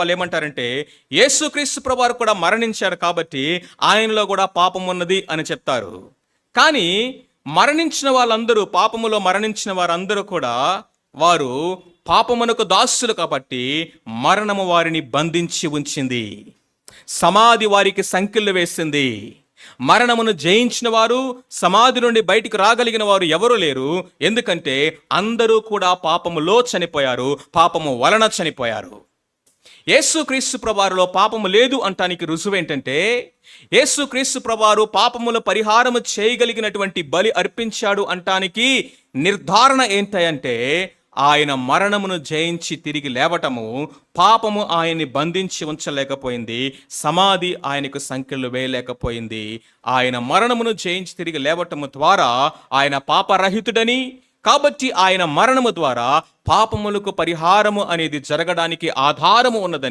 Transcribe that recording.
వాళ్ళు ఏమంటారంటే యేసుక్రీస్తు ప్రభువారు కూడా మరణించారు కాబట్టి ఆయనలో కూడా పాపం ఉన్నది అని చెప్తారు. కానీ మరణించిన వాళ్ళందరూ పాపములో మరణించిన వారందరూ కూడా వారు పాపమునకు దాసులు కాబట్టి మరణము వారిని బంధించి ఉంచింది. సమాధి వారికి సంఖ్యలు వేసింది. మరణమును జయించిన వారు సమాధి నుండి బయటికి రాగలిగిన వారు ఎవరు లేరు. ఎందుకంటే అందరూ కూడా పాపములో చనిపోయారు పాపము వలన చనిపోయారు. యేసుక్రీస్తు ప్రభారులో పాపము లేదు అంటానికి రుజువేంటంటే యేసుక్రీస్తు ప్రభారు పాపముల పరిహారము చేయగలిగినటువంటి బలి అర్పించాడు అంటానికి నిర్ధారణ ఏంటంటే ఆయన మరణమును జయించి తిరిగి లేవటము పాపము ఆయన్ని బంధించి ఉంచలేకపోయింది సమాధి ఆయనకు సంఖ్యలు వేయలేకపోయింది. ఆయన మరణమును జయించి తిరిగి లేవటము ద్వారా ఆయన పాపరహితుడని కాబట్టి ఆయన మరణము ద్వారా పాపములకు పరిహారము అనేది జరగడానికి ఆధారము ఉన్నదని